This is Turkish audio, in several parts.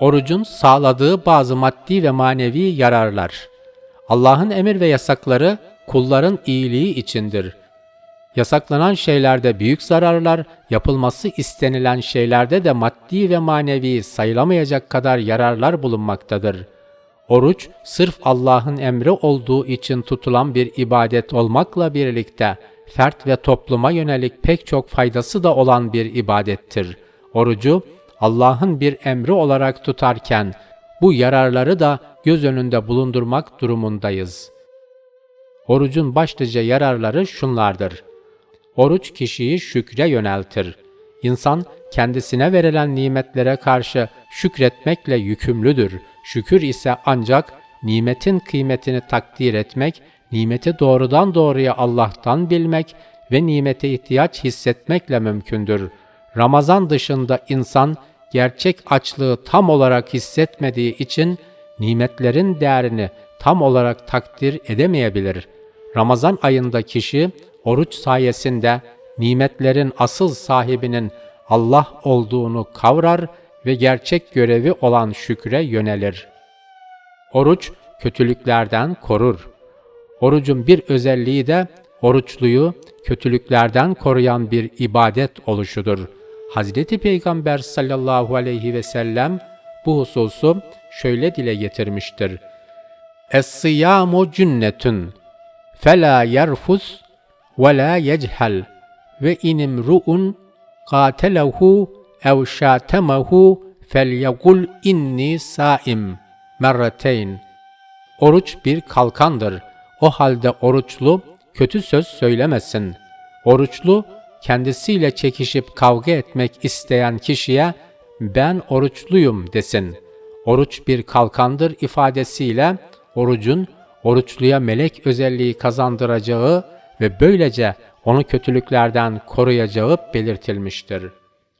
Orucun sağladığı bazı maddi ve manevi yararlar. Allah'ın emir ve yasakları kulların iyiliği içindir. Yasaklanan şeylerde büyük zararlar, yapılması istenilen şeylerde de maddi ve manevi sayılamayacak kadar yararlar bulunmaktadır. Oruç, sırf Allah'ın emri olduğu için tutulan bir ibadet olmakla birlikte, fert ve topluma yönelik pek çok faydası da olan bir ibadettir. Orucu, Allah'ın bir emri olarak tutarken, bu yararları da göz önünde bulundurmak durumundayız. Orucun başlıca yararları şunlardır. Oruç kişiyi şükre yöneltir. İnsan kendisine verilen nimetlere karşı şükretmekle yükümlüdür. Şükür ise ancak nimetin kıymetini takdir etmek, nimeti doğrudan doğruya Allah'tan bilmek ve nimete ihtiyaç hissetmekle mümkündür. Ramazan dışında insan gerçek açlığı tam olarak hissetmediği için nimetlerin değerini tam olarak takdir edemeyebilir. Ramazan ayında kişi oruç sayesinde nimetlerin asıl sahibinin Allah olduğunu kavrar ve gerçek görevi olan şükre yönelir. Oruç kötülüklerden korur. Orucun bir özelliği de oruçluyu kötülüklerden koruyan bir ibadet oluşudur. Hazreti Peygamber sallallahu aleyhi ve sellem bu hususu şöyle dile getirmiştir. Es-siyamu cünnetun fela yerfus ve la yechel ve inim ru'un qatelehu ev şatemehu felyekul inni saim merreteyn. Oruç bir kalkandır. O halde oruçlu kötü söz söylemesin. Oruçlu kendisiyle çekişip kavga etmek isteyen kişiye ben oruçluyum desin. Oruç bir kalkandır ifadesiyle orucun oruçluya melek özelliği kazandıracağı ve böylece onu kötülüklerden koruyacağı belirtilmiştir.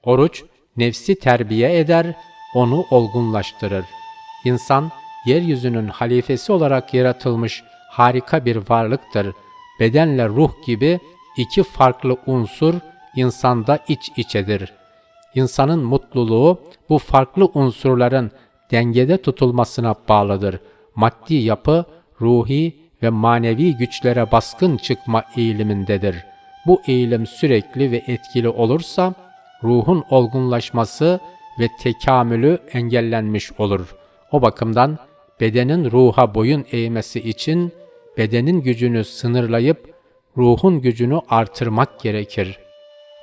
Oruç nefsi terbiye eder, onu olgunlaştırır. İnsan yeryüzünün halifesi olarak yaratılmış harika bir varlıktır. Bedenle ruh gibi iki farklı unsur insanda iç içedir. İnsanın mutluluğu bu farklı unsurların dengede tutulmasına bağlıdır. Maddi yapı ruhi ve manevi güçlere baskın çıkma eğilimindedir. Bu eğilim sürekli ve etkili olursa ruhun olgunlaşması ve tekamülü engellenmiş olur. O bakımdan bedenin ruha boyun eğmesi için bedenin gücünü sınırlayıp ruhun gücünü artırmak gerekir.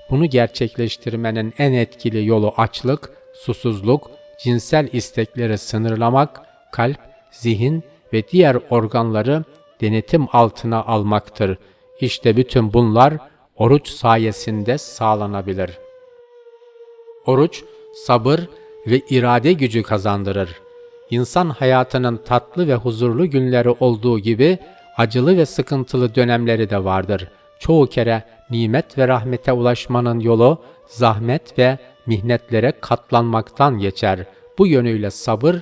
Bunu gerçekleştirmenin en etkili yolu açlık, susuzluk, cinsel istekleri sınırlamak, kalp, zihin ve diğer organları denetim altına almaktır. İşte bütün bunlar oruç sayesinde sağlanabilir. Oruç, sabır ve irade gücü kazandırır. İnsan hayatının tatlı ve huzurlu günleri olduğu gibi acılı ve sıkıntılı dönemleri de vardır. Çoğu kere nimet ve rahmete ulaşmanın yolu zahmet ve mihnetlere katlanmaktan geçer. Bu yönüyle sabır,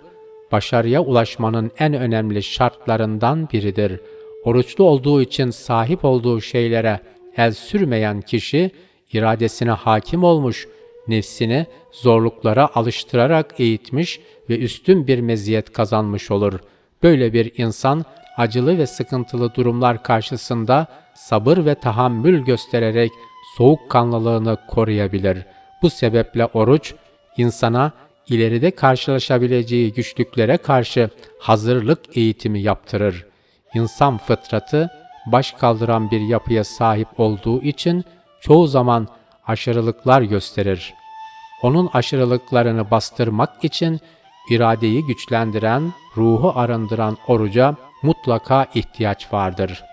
başarıya ulaşmanın en önemli şartlarından biridir. Oruçlu olduğu için sahip olduğu şeylere el sürmeyen kişi, iradesine hakim olmuş, nefsini zorluklara alıştırarak eğitmiş ve üstün bir meziyet kazanmış olur. Böyle bir insan acılı ve sıkıntılı durumlar karşısında sabır ve tahammül göstererek soğukkanlılığını koruyabilir. Bu sebeple oruç insana ileride karşılaşabileceği güçlüklere karşı hazırlık eğitimi yaptırır. İnsan fıtratı baş kaldıran bir yapıya sahip olduğu için çoğu zaman aşırılıklar gösterir. Onun aşırılıklarını bastırmak için iradeyi güçlendiren, ruhu arındıran oruca mutlaka ihtiyaç vardır.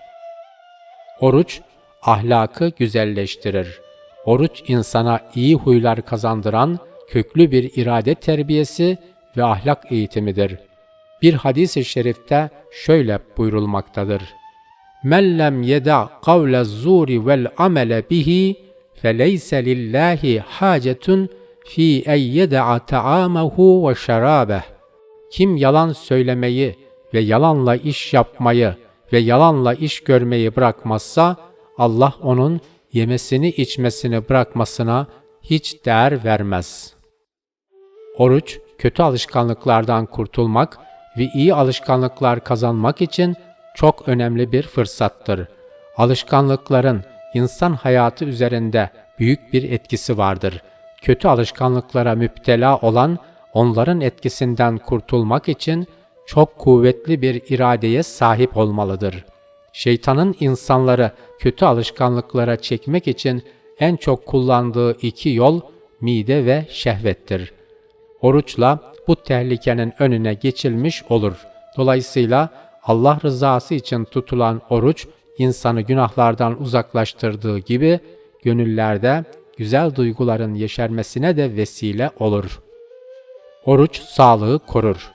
Oruç ahlakı güzelleştirir. Oruç insana iyi huylar kazandıran köklü bir irade terbiyesi ve ahlak eğitimidir. Bir hadis-i şerifte şöyle buyurulmaktadır. Men lem yeda kavle zuri vel amele bihi feleyse lillahi hacetun fi en yeda'a ta'amahu ve şarabeh. Kim yalan söylemeyi ve yalanla iş yapmayı ve yalanla iş görmeyi bırakmazsa Allah onun yemesini içmesini bırakmasına hiç değer vermez. Oruç, kötü alışkanlıklardan kurtulmak ve iyi alışkanlıklar kazanmak için çok önemli bir fırsattır. Alışkanlıkların insan hayatı üzerinde büyük bir etkisi vardır. Kötü alışkanlıklara müptela olan onların etkisinden kurtulmak için çok kuvvetli bir iradeye sahip olmalıdır. Şeytanın insanları kötü alışkanlıklara çekmek için en çok kullandığı iki yol mide ve şehvettir. Oruçla bu tehlikenin önüne geçilmiş olur. Dolayısıyla Allah rızası için tutulan oruç insanı günahlardan uzaklaştırdığı gibi gönüllerde güzel duyguların yeşermesine de vesile olur. Oruç sağlığı korur.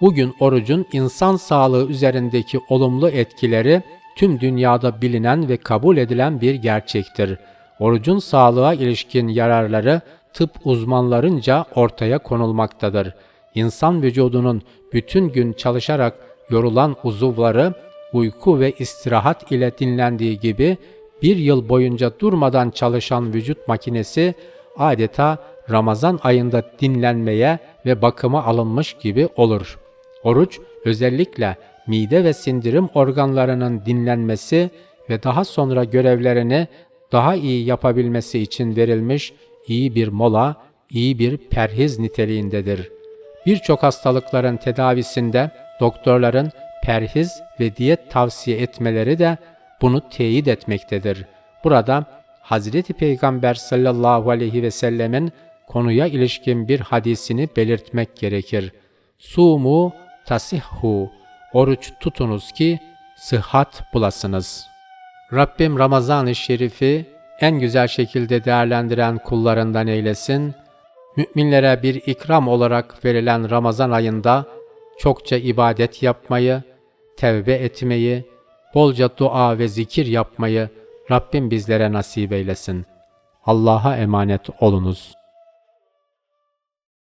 Bugün orucun insan sağlığı üzerindeki olumlu etkileri tüm dünyada bilinen ve kabul edilen bir gerçektir. Orucun sağlığa ilişkin yararları tıp uzmanlarınca ortaya konulmaktadır. İnsan vücudunun bütün gün çalışarak yorulan uzuvları uyku ve istirahat ile dinlendiği gibi bir yıl boyunca durmadan çalışan vücut makinesi adeta Ramazan ayında dinlenmeye ve bakıma alınmış gibi olur. Oruç özellikle mide ve sindirim organlarının dinlenmesi ve daha sonra görevlerini daha iyi yapabilmesi için verilmiş iyi bir mola, iyi bir perhiz niteliğindedir. Birçok hastalıkların tedavisinde doktorların perhiz ve diyet tavsiye etmeleri de bunu teyit etmektedir. Burada Hazreti Peygamber sallallahu aleyhi ve sellemin konuya ilişkin bir hadisini belirtmek gerekir. Sumu tasihhu oruç tutunuz ki sıhhat bulasınız. Rabbim Ramazan-ı Şerif'i en güzel şekilde değerlendiren kullarından eylesin. Müminlere bir ikram olarak verilen Ramazan ayında çokça ibadet yapmayı, tevbe etmeyi, bolca dua ve zikir yapmayı Rabbim bizlere nasip eylesin. Allah'a emanet olunuz.